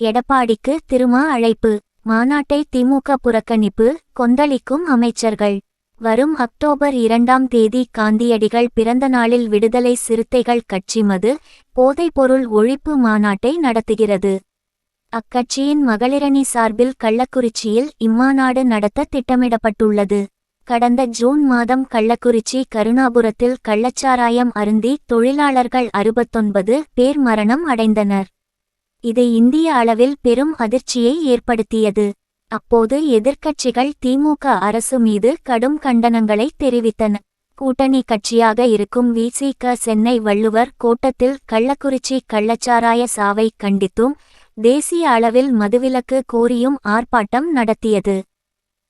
எடப்பாடிக்கு திருமா அழைப்பு. மாநாட்டை திமுக புறக்கணிப்பு கொந்தளிக்கும் அமைச்சர்கள். வரும் அக்டோபர் இரண்டாம் தேதி காந்தியடிகள் பிறந்த நாளில் விடுதலை சிறுத்தைகள் கட்சி மது போதைப்பொருள் ஒழிப்பு மாநாட்டை நடத்துகிறது. அக்கட்சியின் மகளிரணி சார்பில் கள்ளக்குறிச்சியில் இம்மாநாடு நடத்த திட்டமிடப்பட்டுள்ளது. கடந்த ஜூன் மாதம் கள்ளக்குறிச்சி கருணாபுரத்தில் கள்ளச்சாராயம் அருந்தி தொழிலாளர்கள் அறுபத்தொன்பது பேர் மரணம் அடைந்தனர். இது இந்திய அளவில் பெரும் அதிர்ச்சியை ஏற்படுத்தியது. அப்போது எதிர்க்கட்சிகள் திமுக அரசு மீது கடும் கண்டனங்களை தெரிவித்தன. கூட்டணி கட்சியாக இருக்கும் விசிக சென்னை வள்ளுவர் கோட்டத்தில் கள்ளக்குறிச்சி கள்ளச்சாராய சாவை கண்டித்தும் தேசிய அளவில் மதுவிலக்கு கோரியும் ஆர்ப்பாட்டம் நடத்தியது.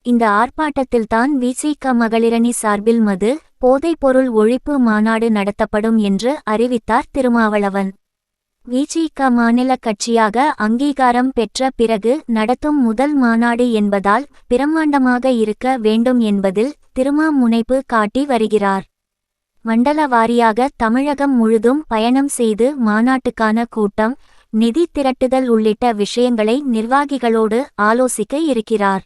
இந்த ஆர்ப்பாட்டத்தில்தான் விசிக மகளிரணி சார்பில் மது போதைப்பொருள் ஒழிப்பு மாநாடு நடத்தப்படும் என்று அறிவித்தார் திருமாவளவன். விஜிக மாநில கட்சியாக அங்கீகாரம் பெற்ற பிறகு நடத்தும் முதல் மாநாடு என்பதால் பிரம்மாண்டமாக இருக்க வேண்டும் என்பதில் திருமா முனைப்பு காட்டி வருகிறார். மண்டல வாரியாக தமிழகம் முழுதும் பயணம் செய்து மாநாட்டுக்கான கூட்டம் நிதி திரட்டுதல் உள்ளிட்ட விஷயங்களை நிர்வாகிகளோடு ஆலோசிக்க இருக்கிறார்.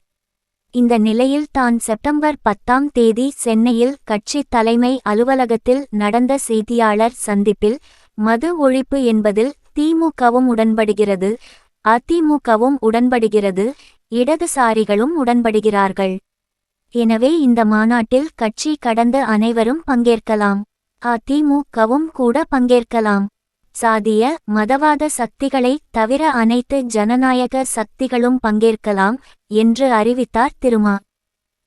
இந்த நிலையில் தான் செப்டம்பர் பத்தாம் தேதி சென்னையில் கட்சி தலைமை அலுவலகத்தில் நடந்த செய்தியாளர் சந்திப்பில் மது ஒழிப்பு என்பதில் திமுகவும் உடன்படுகிறது. அதிமுகவும் உடன்படுகிறது. இடதுசாரிகளும் உடன்படுகிறார்கள். எனவே இந்த மாநாட்டில் கட்சி கடந்த அனைவரும் பங்கேற்கலாம். அதிமுகவும் கூட பங்கேற்கலாம். சாதிய மதவாத சக்திகளை தவிர அனைத்து ஜனநாயக சக்திகளும் பங்கேற்கலாம் என்று அறிவித்தார் திருமா.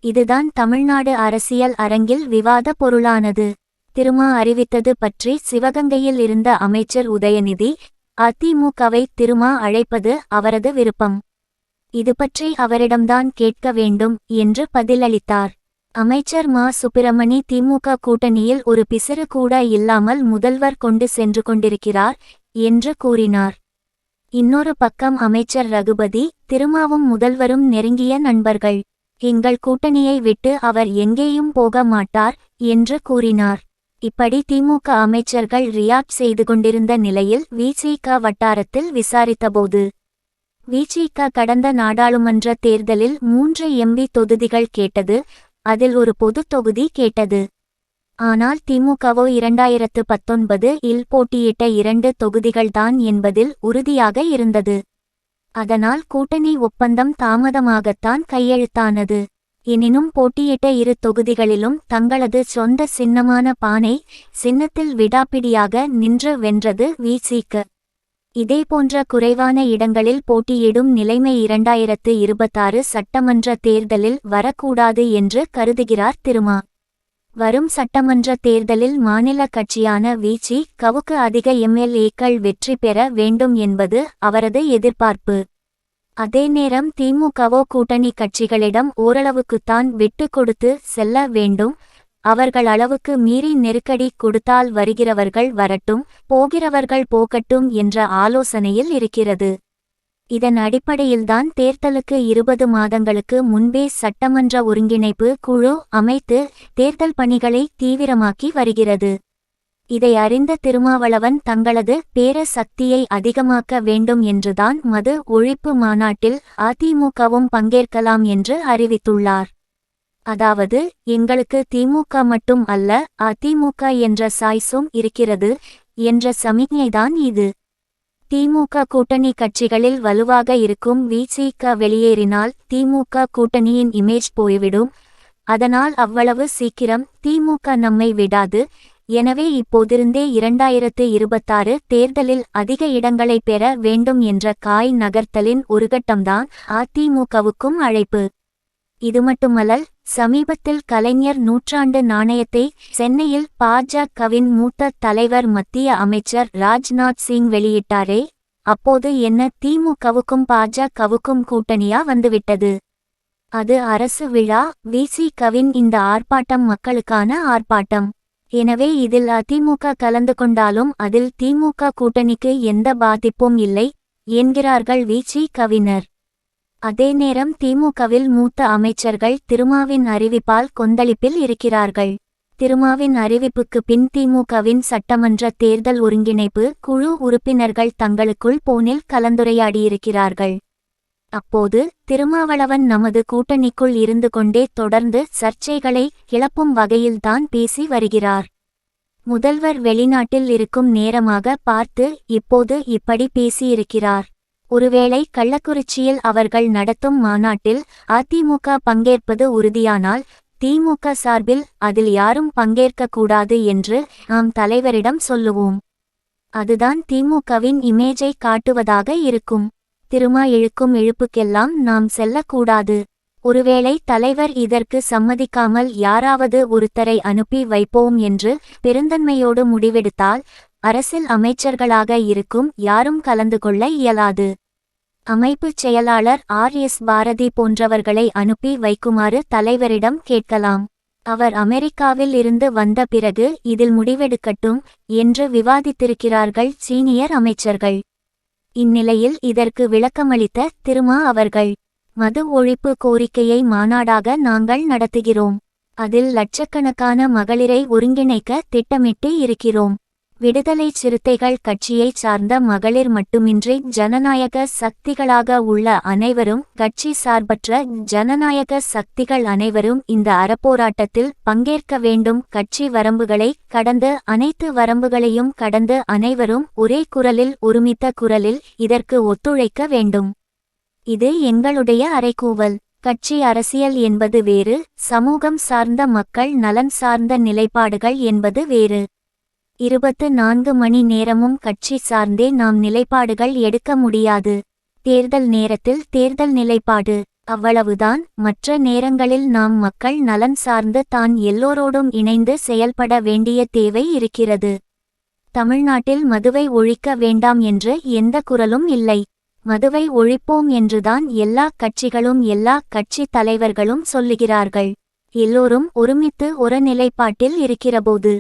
இதுதான் தமிழ்நாடு அரசியல் அரங்கில் விவாத பொருளானது. திருமா அறிவித்தது பற்றி சிவகங்கையில் இருந்த அமைச்சர் உதயநிதி அதிமுகவை திருமா அழைப்பது அவரது விருப்பம். இதுபற்றி அவரிடம்தான் கேட்க வேண்டும் என்று பதிலளித்தார். அமைச்சர் மா. சுப்பிரமணி திமுக கூட்டணியில் ஒரு பிசிறு கூட இல்லாமல் முதல்வர் கொண்டு சென்று கொண்டிருக்கிறார் என்று கூறினார். இன்னொரு பக்கம் அமைச்சர் ரகுபதி திருமாவும் முதல்வரும் நெருங்கிய நண்பர்கள். எங்கள் கூட்டணியை விட்டு அவர் எங்கேயும் போக மாட்டார் என்று கூறினார். இப்படி திமுக அமைச்சர்கள் ரியாக்ட் செய்து கொண்டிருந்த நிலையில் விசிக வட்டாரத்தில் விசாரித்தபோது விசிக கடந்த நாடாளுமன்ற தேர்தலில் மூன்று எம்பி தொகுதிகள் கேட்டது அதில் ஒரு பொதுத் தொகுதி கேட்டது. ஆனால் திமுகவோ இரண்டாயிரத்து பத்தொன்பது இல் போட்டியிட்ட இரண்டு தொகுதிகள்தான் என்பதில் உறுதியாக இருந்தது. அதனால் கூட்டணி ஒப்பந்தம் தாமதமாகத்தான் கையெழுத்தானது. எனினும் போட்டியிட்ட இரு தொகுதிகளிலும் தங்களது சொந்த சின்னமான பானை சின்னத்தில் விடாப்பிடியாக நின்று வென்றது விசிக இதேபோன்ற குறைவான இடங்களில் போட்டியிடும் நிலைமை இரண்டாயிரத்து இருபத்தாறு சட்டமன்ற தேர்தலில் வரக்கூடாது என்று கருதுகிறார் திருமா. வரும் சட்டமன்ற தேர்தலில் மாநில கட்சியான வீச்சி கவுக்கு அதிக எம்எல்ஏக்கள் வெற்றி பெற வேண்டும் என்பது அவரது எதிர்பார்ப்பு. அதே நேரம் திமுகவோ கூட்டணி கட்சிகளிடம் ஓரளவுக்குத்தான் விட்டு கொடுத்து செல்ல வேண்டும். அவர்கள் அளவுக்கு மீறி நெருக்கடி கொடுத்தால் வருகிறவர்கள் வரட்டும் போகிறவர்கள் போகட்டும் என்ற ஆலோசனையில் இருக்கிறது. இதன் அடிப்படையில்தான் தேர்தலுக்கு இருபது மாதங்களுக்கு முன்பே சட்டமன்ற ஒருங்கிணைப்பு குழு அமைத்து தேர்தல் பணிகளை தீவிரமாக்கி வருகிறது. இதை அறிந்த திருமாவளவன் தங்களது பேர சக்தியை அதிகமாக்க வேண்டும் என்றுதான் மது ஒழிப்பு மாநாட்டில் அதிமுகவும் பங்கேற்கலாம் என்று அறிவித்துள்ளார். அதாவது எங்களுக்கு திமுக மட்டும் அல்ல அதிமுக என்ற சாய்ஸும் இருக்கிறது என்ற சமிக்ஞைதான் இது. திமுக கூட்டணி கட்சிகளில் வலுவாக இருக்கும் விசிக வெளியேறினால் திமுக கூட்டணியின் இமேஜ் போய்விடும். அதனால் அவ்வளவு சீக்கிரம் திமுக நம்மை விடாது எனவே இப்போதிருந்தே இரண்டாயிரத்து இருபத்தாறு தேர்தலில் அதிக இடங்களை பெற வேண்டும் என்ற காய் நகர்த்தலின் ஒரு கட்டம்தான் அதிமுகவுக்கும் அழைப்பு. இது மட்டுமல்லல் சமீபத்தில் கலைஞர் நூற்றாண்டு நாணயத்தை சென்னையில் பாஜகவின் மூத்த தலைவர் மத்திய அமைச்சர் ராஜ்நாத் சிங் வெளியிட்டாரே அப்போது என்ன திமுகவுக்கும் பாஜகவுக்கும் கூட்டணியா வந்துவிட்டது? அது அரசு விழா விசிகவின் இந்த ஆர்ப்பாட்டம் மக்களுக்கான ஆர்ப்பாட்டம். எனவே இதில் அதிமுக கலந்து கொண்டாலும் அதில் திமுக கூட்டணிக்கு எந்த பாதிப்பும் இல்லை என்கிறார்கள் வீச்சி கவினர் அதே நேரம் திமுகவில் மூத்த அமைச்சர்கள் திருமாவின் அறிவிப்பால் கொந்தளிப்பில் இருக்கிறார்கள். திருமாவின் அறிவிப்புக்கு பின் திமுகவின் சட்டமன்ற தேர்தல் ஒருங்கிணைப்பு குழு உறுப்பினர்கள் தங்களுக்குள் போனில் கலந்துரையாடியிருக்கிறார்கள். அப்போது திருமாவளவன் நமது கூட்டணிக்குள் இருந்து கொண்டே தொடர்ந்து சர்ச்சைகளை கிளப்பும் வகையில்தான் பேசி வருகிறார். முதல்வர் வெளிநாட்டில் இருக்கும் நேரமாக பார்த்து இப்போது இப்படி பேசியிருக்கிறார். ஒருவேளை கள்ளக்குறிச்சியில் அவர்கள் நடத்தும் மாநாட்டில் அதிமுக பங்கேற்பது உறுதியானால் திமுக சார்பில் அதில் யாரும் பங்கேற்கக்கூடாது என்று நாம் தலைவரிடம் சொல்லுவோம். அதுதான் திமுகவின் இமேஜை காட்டுவதாக இருக்கும். திருமா இழுக்கும் இழுப்புக்கெல்லாம் நாம் செல்லக்கூடாது. ஒருவேளை தலைவர் இதற்கு சம்மதிக்காமல் யாராவது ஒருத்தரை அனுப்பி வைப்போம் என்று பெருந்தன்மையோடு முடிவெடுத்தால் அரசில் அமைச்சர்களாக இருக்கும் யாரும் கலந்து கொள்ள இயலாது. அமைப்புச் செயலாளர் ஆர் எஸ் பாரதி போன்றவர்களை அனுப்பி வைக்குமாறு தலைவரிடம் கேட்கலாம். அவர் அமெரிக்காவில் இருந்து வந்த பிறகு இதில் முடிவெடுக்கட்டும் என்று விவாதித்திருக்கிறார்கள் சீனியர் அமைச்சர்கள். இந்நிலையில் இதற்கு விளக்கமளித்த திருமா அவர்கள் மது ஒழிப்பு கோரிக்கையை மாநாடாக நாங்கள் நடத்துகிறோம். அதில் லட்சக்கணக்கான மகளிரை ஒருங்கிணைக்க திட்டமிட்டு இருக்கிறோம். விடுதலை சிறுத்தைகள் கட்சியைச் சார்ந்த மகளிர் மட்டுமின்றி ஜனநாயக சக்திகளாக உள்ள அனைவரும் கட்சி சார்பற்ற ஜனநாயக சக்திகள் அனைவரும் இந்த அறப்போராட்டத்தில் பங்கேற்க வேண்டும். கட்சி வரம்புகளை கடந்து அனைத்து வரம்புகளையும் கடந்து அனைவரும் ஒரே குரலில் ஒருமித்த குரலில் இதற்கு ஒத்துழைக்க வேண்டும். இது எங்களுடைய அறைகூவல். கட்சி அரசியல் என்பது வேறு சமூகம் சார்ந்த மக்கள் நலன் சார்ந்த நிலைப்பாடுகள் என்பது வேறு. இருபத்து நான்கு மணி நேரமும் கட்சி சார்ந்தே நாம் நிலைப்பாடுகள் எடுக்க முடியாது. தேர்தல் நேரத்தில் தேர்தல் நிலைப்பாடு. அவ்வளவுதான். மற்ற நேரங்களில் நாம் மக்கள் நலன் சார்ந்து தான் எல்லோரோடும் இணைந்து செயல்பட வேண்டிய தேவை இருக்கிறது. தமிழ்நாட்டில் மதுவை ஒழிக்க வேண்டாம் என்று எந்த குரலும் இல்லை. மதுவை ஒழிப்போம் என்றுதான் எல்லா கட்சிகளும் எல்லா கட்சி தலைவர்களும் சொல்லுகிறார்கள். எல்லோரும் ஒருமித்து ஒரு நிலைப்பாட்டில் இருக்கிறபோது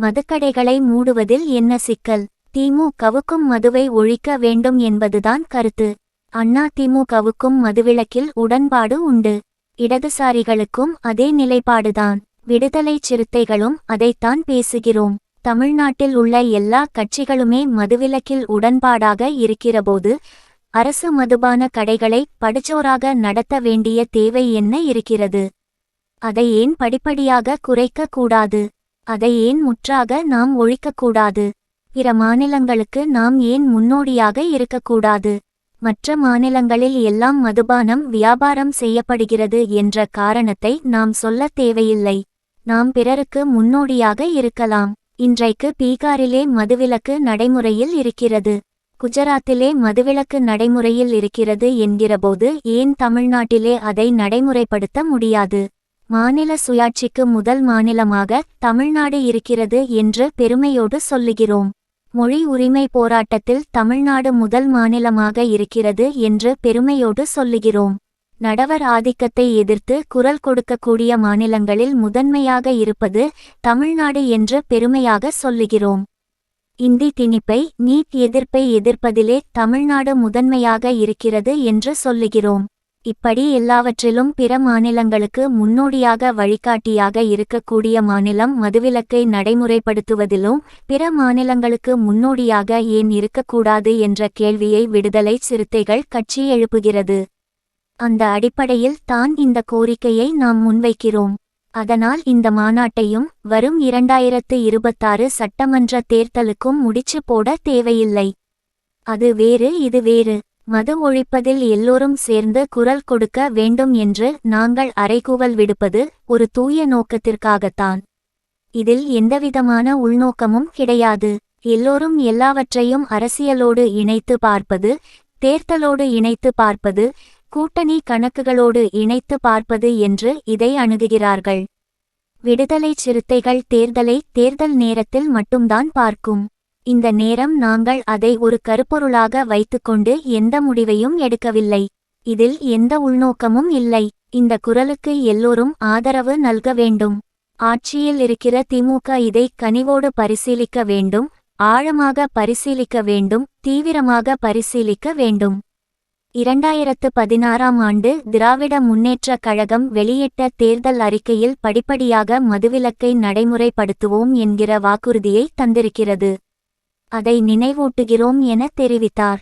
மதுக்கடைகளை மூடுவதில் என்ன சிக்கல்? திமுகவுக்கும் மதுவை ஒழிக்க வேண்டும் என்பதுதான் கருத்து. அண்ணா திமுகவுக்கும் மதுவிலக்கில் உடன்பாடு உண்டு. இடதுசாரிகளுக்கும் அதே நிலைப்பாடுதான். விடுதலை சிறுத்தைகளும் அதைத்தான் பேசுகிறோம். தமிழ்நாட்டில் உள்ள எல்லா கட்சிகளுமே மதுவிலக்கில் உடன்பாடாக இருக்கிறபோது அரசு மதுபான கடைகளை படுச்சோராக நடத்த வேண்டிய தேவை என்ன இருக்கிறது? அதை ஏன் படிப்படியாக குறைக்க கூடாது? அதை ஏன் முற்றாக நாம் ஒழிக்கக்கூடாது? பிற மாநிலங்களுக்கு நாம் ஏன் முன்னோடியாக இருக்கக்கூடாது? மற்ற மாநிலங்களில் எல்லாம் மதுபானம் வியாபாரம் செய்யப்படுகிறது என்ற காரணத்தை நாம் சொல்ல தேவையில்லை. நாம் பிறருக்கு முன்னோடியாக இருக்கலாம். இன்றைக்கு பீகாரிலே மதுவிலக்கு நடைமுறையில் இருக்கிறது. குஜராத்திலே மதுவிலக்கு நடைமுறையில் இருக்கிறது என்கிறபோது ஏன் தமிழ்நாட்டிலே அதை நடைமுறைப்படுத்த முடியாது? மாநில சுயாட்சிக்கு முதல் மாநிலமாக தமிழ்நாடு இருக்கிறது என்று பெருமையோடு சொல்லுகிறோம். மொழி உரிமை போராட்டத்தில் தமிழ்நாடு முதல் மாநிலமாக இருக்கிறது என்று பெருமையோடு சொல்லுகிறோம். நடவர் ஆதிக்கத்தை எதிர்த்து குரல் கொடுக்கக்கூடிய மாநிலங்களில் முதன்மையாக இருப்பது தமிழ்நாடு என்று பெருமையாக சொல்லுகிறோம். இந்தி திணிப்பை நீட் எதிர்ப்பை எதிர்ப்பதிலே தமிழ்நாடு முதன்மையாக இருக்கிறது என்று சொல்லுகிறோம். இப்படி எல்லாவற்றிலும் பிற மாநிலங்களுக்கு முன்னோடியாக வழிகாட்டியாக இருக்கக்கூடிய மாநிலம் மதுவிலக்கை நடைமுறைப்படுத்துவதிலும் பிற மாநிலங்களுக்கு முன்னோடியாக ஏன் இருக்கக்கூடாது என்ற கேள்வியை விடுதலை சிறுத்தைகள் கட்சி எழுப்புகிறது. அந்த அடிப்படையில் தான் இந்த கோரிக்கையை நாம் முன்வைக்கிறோம். அதனால் இந்த மாநாட்டையும் வரும் இரண்டாயிரத்து இருபத்தாறு சட்டமன்ற தேர்தலுக்கும் முடிச்சு போட தேவையில்லை. அது வேறு இது வேறு. மது ஒழிப்பதில் எல்லோரும் சேர்ந்து குரல் கொடுக்க வேண்டும் என்று நாங்கள் அறைகூவல் விடுப்பது ஒரு தூய நோக்கத்திற்காகத்தான். இதில் எந்தவிதமான உள்நோக்கமும் கிடையாது. எல்லோரும் எல்லாவற்றையும் அரசியலோடு இணைத்து பார்ப்பது தேர்தலோடு இணைத்து பார்ப்பது கூட்டணி கணக்குகளோடு இணைத்து பார்ப்பது என்று இதை அணுகுகிறார்கள். விடுதலை சிறுத்தைகள் தேர்தலை தேர்தல் நேரத்தில் மட்டும்தான் பார்க்கும். இந்த நேரம் நாங்கள் அதை ஒரு கருப்பொருளாக வைத்துக்கொண்டு எந்த முடிவையும் எடுக்கவில்லை. இதில் எந்த உள்நோக்கமும் இல்லை. இந்த குரலுக்கு எல்லோரும் ஆதரவு நல்க வேண்டும். ஆட்சியில் இருக்கிற திமுக இதை கனிவோடு பரிசீலிக்க வேண்டும் ஆழமாக பரிசீலிக்க வேண்டும் தீவிரமாக பரிசீலிக்க வேண்டும். இரண்டாயிரத்து பதினாறாம் ஆண்டு திராவிட முன்னேற்றக் கழகம் வெளியிட்ட தேர்தல் அறிக்கையில் படிப்படியாக மதுவிலக்கை நடைமுறைப்படுத்துவோம் என்கிற வாக்குறுதியை தந்திருக்கிறது. அதை நினைவூட்டுகிறோம் என தெரிவித்தார்.